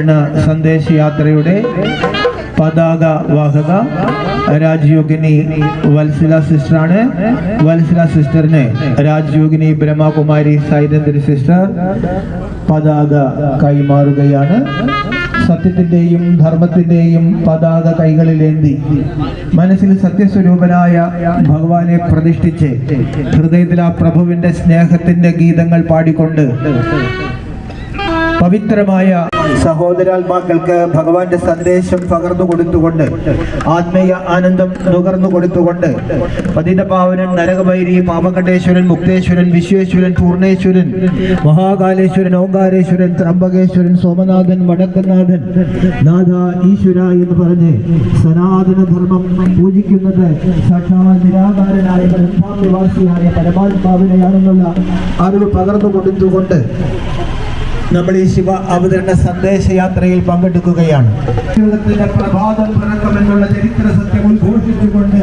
അവതരണ സന്ദേശയാത്രയുടെ പതാക വാഹക രാജയോഗിനി വത്സല സിസ്റ്ററാണ്. വത്സല സിസ്റ്ററിന് രാജ്യോഗിനി ബ്രഹ്മകുമാരി സൈരന്ദ്രി സിസ്റ്റർ പതാക കൈമാറുകയാണ്. സത്യത്തിന്റെയും ധർമ്മത്തിന്റെയും പതാക കൈകളിലേന്തി മനസ്സിൽ സത്യസ്വരൂപനായ ഭഗവാനെ പ്രതിഷ്ഠിച്ച് ഹൃദയത്തിൽ ആ പ്രഭുവിന്റെ സ്നേഹത്തിന്റെ ഗീതങ്ങൾ പാടിക്കൊണ്ട് പവിത്രമായ സഹോദരാത്മാക്കൾക്ക് ഭഗവാന്റെ സന്ദേശം പകർന്നു കൊടുത്തുകൊണ്ട് ആത്മീയ ആനന്ദം നുകർന്നു കൊടുത്തുകൊണ്ട് പതിതപാവനൻ നരകഭൈരി പാപകണ്ഠേശ്വരൻ മുക്തേശ്വരൻ വിശ്വേശ്വരൻ പൂർണേശ്വരൻ മഹാകാലേശ്വരൻ ഓങ്കാരേശ്വരൻ ത്രംബകേശ്വരൻ സോമനാഥൻ വടക്കനാഥൻ നാഥ ഈശ്വര എന്ന് പറഞ്ഞ് സനാതന ധർമ്മം പൂജിക്കുന്നത് സാക്ഷാ നിരാകാരനായ പരമാത്മവാസിയായ പരമാത്മാവിനെയാണെന്നുള്ള അറിവ് പകർന്നു കൊടുത്തുകൊണ്ട് നമ്മൾ ഈ ശിവ അവതരണ സന്ദേശയാത്രയിൽ പങ്കെടുക്കുകയാണ്. പ്രഭാതം പിറക്കമെന്നുള്ള ചരിത്ര സത്യം ഉദ്ഘോഷിച്ചുകൊണ്ട്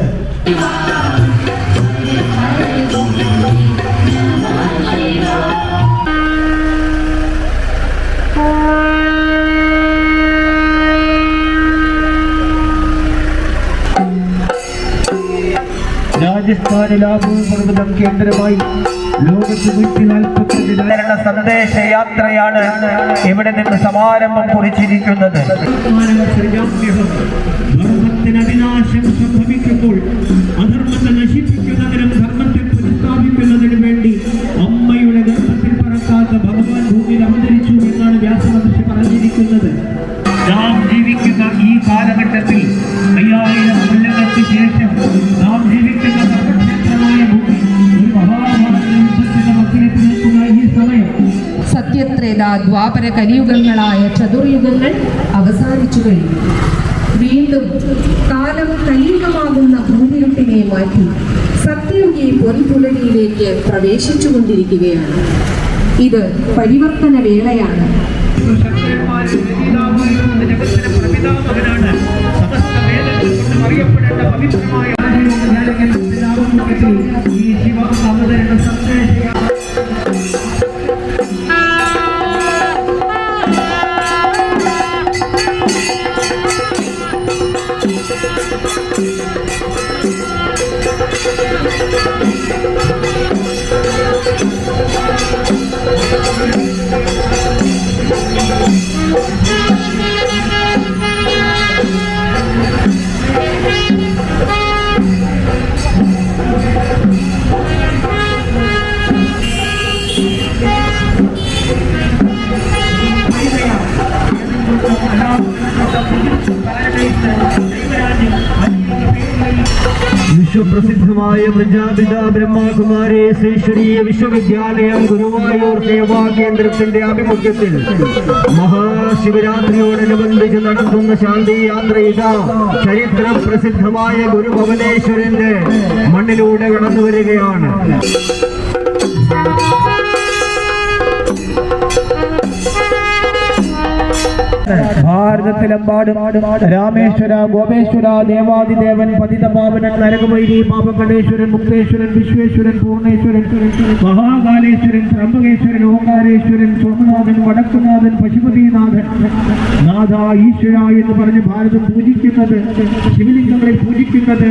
രാജസ്ഥാനിൽ ആബൂർ പർവതം കേന്ദ്രമായി ലോകത്ത് നൂറ്റി നാൽപ്പത്തഞ്ച് വിതരണ സന്ദേശയാത്രയാണ് ഇവിടെ നിന്ന് സമാരംഭം കുറിച്ചിരിക്കുന്നത്. അവിനാശം സംഭവിക്കുമ്പോൾ അധർമ്മത്തെ നശിപ്പിക്കുന്നതിനും ധർമ്മത്തെ പുനഃസ്ഥാപിക്കുന്നതിനും വേണ്ടി അമ്മയുടെ ഗർഭത്തിൽ പറക്കാത്ത ഭഗവാൻ ഭൂമിയിൽ അവതരിച്ചു എന്നാണ് വ്യാസമഹർഷി പറഞ്ഞിരിക്കുന്നത്. ദ്വാപര കലിയുഗങ്ങളായ ചതുർയുഗങ്ങൾ അവസാനിച്ചു കഴിഞ്ഞു. വീണ്ടും കാലം കലിയുഗമാകുന്ന ഭൂമിരുട്ടിനെ മാറ്റി സത്യയുഗി പൊൻപുലരിയിലേക്ക് പ്രവേശിച്ചുകൊണ്ടിരിക്കുകയാണ് ഇത് പരിവർത്തന വേളയാണ്. അറിയപ്പെടേണ്ട പവിത്രമായ ഈ ശിവ അവതരണ സന്ദേശ വിശ്വപ്രസിദ്ധമായ പ്രജാപിത ബ്രഹ്മകുമാരി ശ്രീശ്വരീയ വിശ്വവിദ്യാലയം ഗുരുവായൂർ സേവാ കേന്ദ്രത്തിന്റെ ആഭിമുഖ്യത്തിൽ മഹാശിവരാത്രിയോടനുബന്ധിച്ച് നടത്തുന്ന ശാന്തി യാത്ര ഇതാ ചരിത്ര പ്രസിദ്ധമായ ഗുരുഭവനേശ്വരന്റെ മണ്ണിലൂടെ കടന്നു വരികയാണ് ഭാരതത്തിലെമ്പാടും രാമേശ്വര ഗോപേശ്വര ദേവാദിദേവൻ പതിതപാവനൻ നരകമൈരി പാപകണ്ഠേശ്വരൻ മുക്തേശ്വരൻ വിശ്വേശ്വരൻ പൂർണേശ്വരൻ മഹാകാലേശ്വരൻ ത്രംബകേശ്വരൻ ഓങ്കാരേശ്വരൻ സോമനാഥൻ വടക്കുനാഥൻ പശുപതിനാഥൻ നാഥ ഈശ്വര എന്ന് പറഞ്ഞ് ഭാരതം പൂജിക്കുന്നത് ശിവലിംഗങ്ങളെ പൂജിക്കുന്നത്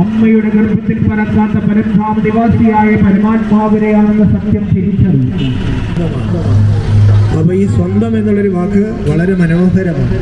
അമ്മയുടെ ഗർഭത്തിൽ പറക്കാത്ത പരംധാമ നിവാസിയായ പരമാത്മാവിനെയാണെന്ന സത്യം തിരിച്ചറിയും അപ്പോൾ ഈ സ്വന്തം എന്നുള്ളൊരു വാക്ക് വളരെ മനോഹരമാണ്.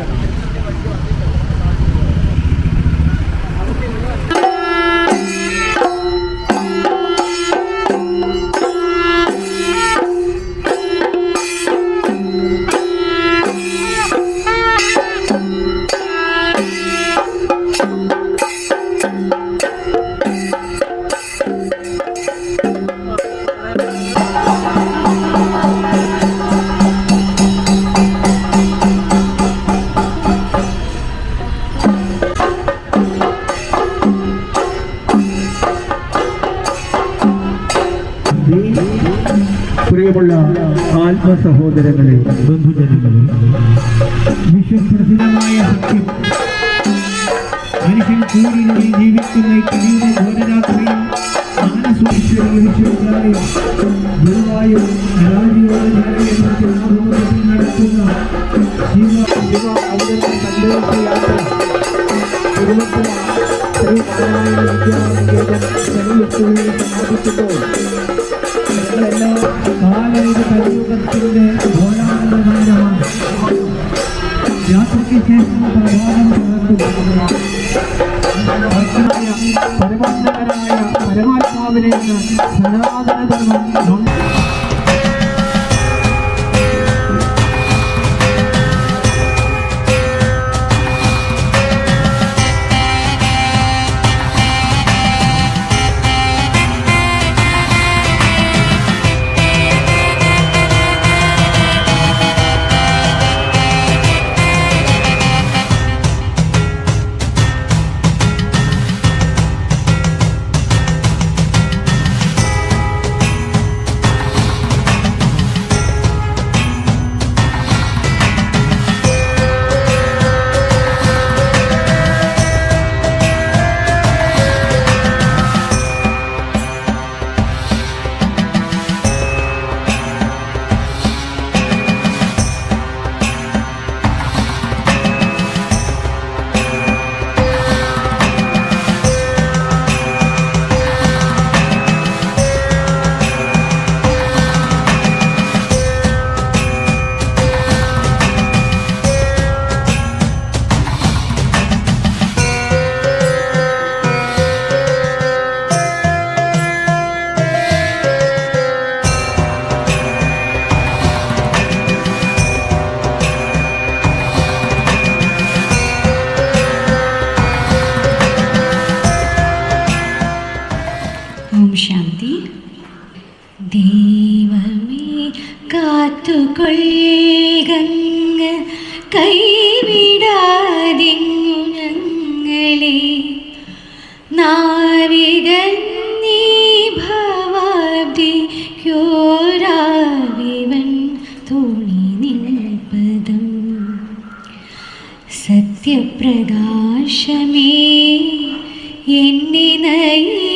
കാലയുടെ കലിയുഗത്തിന്റെ ഘോരാന്തകാലമാണ് യാത്രയ്ക്ക് ശേഷം പ്രഭാതം പരമോന്നതനായ പരമാത്മാവിനെ സനാതനധർമ്മം ശാന്തി ദൈവമേ കാത്തുകൊള്ളുക കൈവിടാതിങ്ങു ഞങ്ങളെ. നാവികൻ നീ തോണി നിൽപ്പതും. സത്യപ്രകാശമേ എന്നെ നയിക്കുകിൽ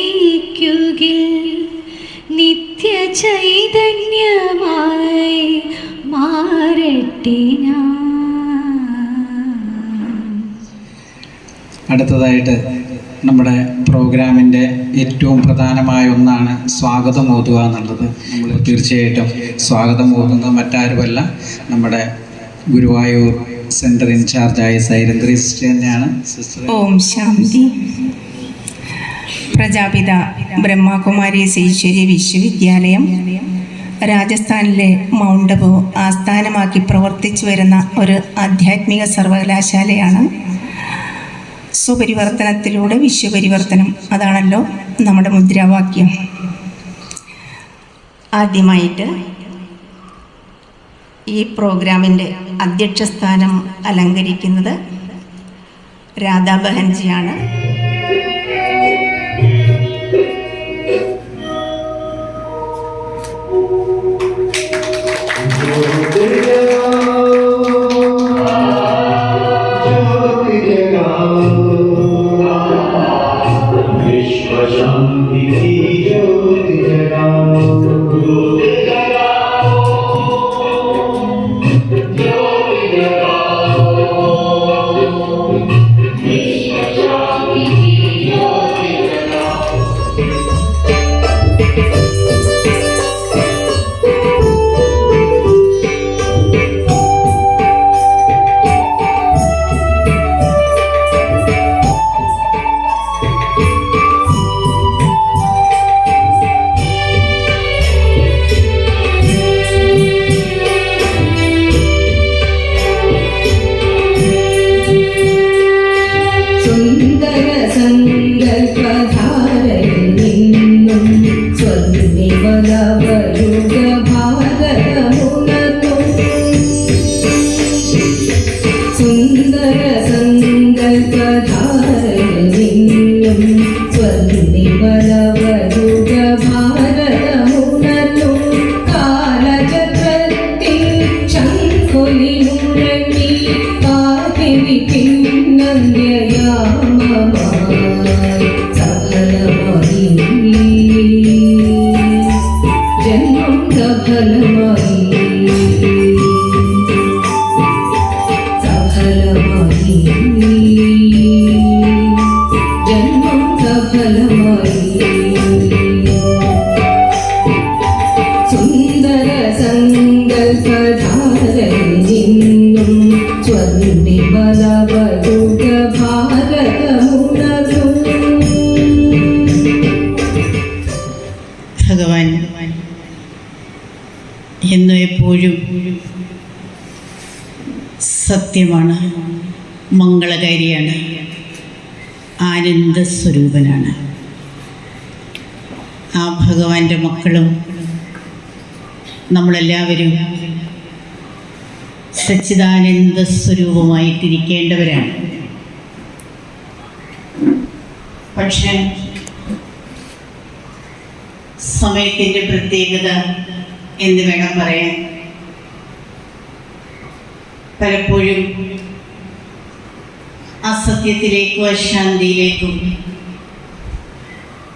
ചൈതന്യമായി മാറട്ടെ അടുത്തതായിട്ട് നമ്മുടെ പ്രോഗ്രാമിന്റെ ഏറ്റവും പ്രധാനമായ ഒന്നാണ് സ്വാഗതം ഓതുക എന്നുള്ളത്. നമ്മൾ തീർച്ചയായിട്ടും സ്വാഗതം ഓതുന്നത് മറ്റാരുമല്ല നമ്മുടെ ഗുരുവായൂർ സെന്റർ ഇൻചാർജായ സൈരന്ദ്രി സിസ്റ്റർ തന്നെയാണ്. സിസ്റ്റർ ഓം ശാന്തി. പ്രജാപിത ബ്രഹ്മാകുമാരി ഈശ്വരി വിശ്വവിദ്യാലയം രാജസ്ഥാനിലെ മൗണ്ട് അബു ആസ്ഥാനമാക്കി പ്രവർത്തിച്ചു വരുന്ന ഒരു ആധ്യാത്മിക സർവകലാശാലയാണ്. സുപരിവർത്തനത്തിലൂടെ വിശ്വപരിവർത്തനം. അതാണല്ലോ നമ്മുടെ മുദ്രാവാക്യം. ആദ്യമായിട്ട് ഈ പ്രോഗ്രാമിന്റെ അധ്യക്ഷസ്ഥാനം അലങ്കരിക്കുന്നത് രാധാ ബഹൻജിയാണ്. স্বজন বিধি Hello. സത്യമാണ്. മംഗളകാരിയാണ്. ആനന്ദ സ്വരൂപനാണ് ആ ഭഗവാന്റെ മക്കളും നമ്മളെല്ലാവരും സച്ചിദാനന്ദ സ്വരൂപമായിട്ടിരിക്കേണ്ടവരാണ് പക്ഷേ സമയത്തിന്റെ പ്രത്യേകത എന്ന് വേണം പറയാൻ. പലപ്പോഴും അസത്യത്തിലേക്കും അശാന്തിയിലേക്കും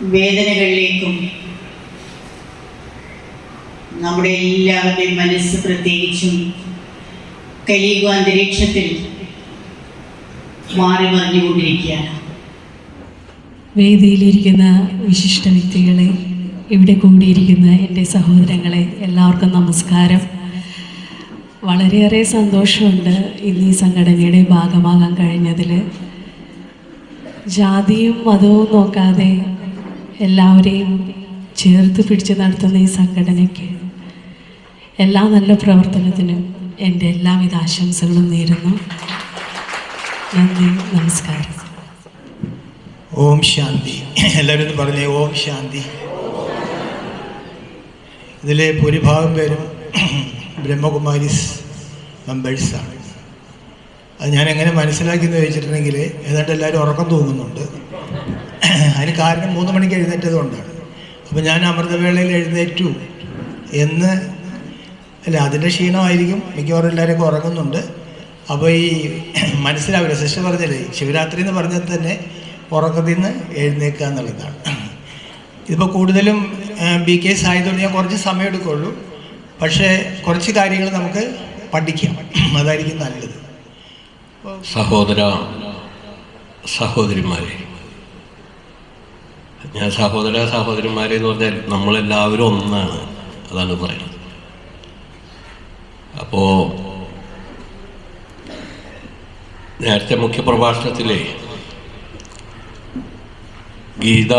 വേദനകളിലേക്കും നമ്മുടെ എല്ലാവരുടെയും മനസ്സ് പ്രത്യേകിച്ചും കലീഗോ അന്തരീക്ഷത്തിൽ മാറി മറിഞ്ഞുകൊണ്ടിരിക്കുകയാണ്. വേദിയിലിരിക്കുന്ന വിശിഷ്ട വ്യക്തികളെ ഇവിടെ കൂടിയിരിക്കുന്ന എന്റെ സഹോദരങ്ങളെ എല്ലാവർക്കും നമസ്കാരം. വളരെയേറെ സന്തോഷമുണ്ട് ഇന്ന് ഈ സംഘടനയുടെ ഭാഗമാകാൻ കഴിഞ്ഞതിൽ. ജാതിയും മതവും നോക്കാതെ എല്ലാവരെയും ചേർത്ത് പിടിച്ച് നടത്തുന്ന ഈ സംഘടനയ്ക്ക് എല്ലാ നല്ല പ്രവർത്തനത്തിനും എന്റെ എല്ലാവിധ ആശംസകളും നേരുന്നു. നന്ദി നമസ്കാരം. ഓം ശാന്തി. എല്ലാവരും പറഞ്ഞു ഓം ശാന്തി. ഇതിലെ ഭൂരിഭാഗം പേരും ബ്രഹ്മകുമാരീസ് മെമ്പേഴ്സാണ് അത് ഞാൻ എങ്ങനെ മനസ്സിലാക്കിയെന്ന് ചോദിച്ചിട്ടുണ്ടെങ്കിൽ ഏതാണ്ട് എല്ലാവരും ഉറക്കം തൂങ്ങുന്നുണ്ട്. അതിന് കാരണം മൂന്ന് മണിക്ക് എഴുന്നേറ്റത് കൊണ്ടാണ്. അപ്പോൾ ഞാൻ അമൃതവേളയിൽ എഴുന്നേറ്റു എന്ന് അല്ല അതിന്റെ ക്ഷീണമായിരിക്കും. മിക്കവാറും എല്ലാവരും ഉറങ്ങുന്നുണ്ട്. അപ്പോൾ ഈ മനസ്സിലാവില്ല. സിസ്റ്റർ പറഞ്ഞില്ലേ ശിവരാത്രി എന്ന് പറഞ്ഞാൽ തന്നെ ഉറക്കത്തിൽ നിന്ന് എഴുന്നേക്കുക എന്നുള്ളതാണ്. ഇതിപ്പോൾ കൂടുതലും ബി കേസ് ആയതുകൊണ്ട് ഞാൻ കുറച്ച് സമയം എടുക്കുള്ളൂ. പക്ഷേ കുറച്ച് കാര്യങ്ങൾ നമുക്ക് പഠിക്കാം. അതായിരിക്കും നല്ലത്. സഹോദര സഹോദരിമാരെ. ഞാൻ സഹോദര സഹോദരിമാരെ എന്ന് പറഞ്ഞാൽ നമ്മളെല്ലാവരും ഒന്നാണ്. അതാണ് പറയുന്നത്. അപ്പോൾ നേരത്തെ മുഖ്യപ്രഭാഷണത്തിലെ ഗീത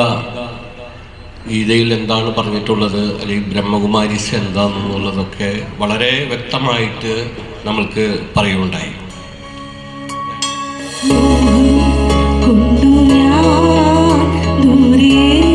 ഗീതയിൽ എന്താണ് പറഞ്ഞിട്ടുള്ളത്? അല്ലെങ്കിൽ ബ്രഹ്മകുമാരിസ് എന്താണെന്നുള്ളതൊക്കെ വളരെ വ്യക്തമായിട്ട് നമ്മൾക്ക് പറയുകയുണ്ടായി. കൊണ്ടു ഞാൻ ദൂരെ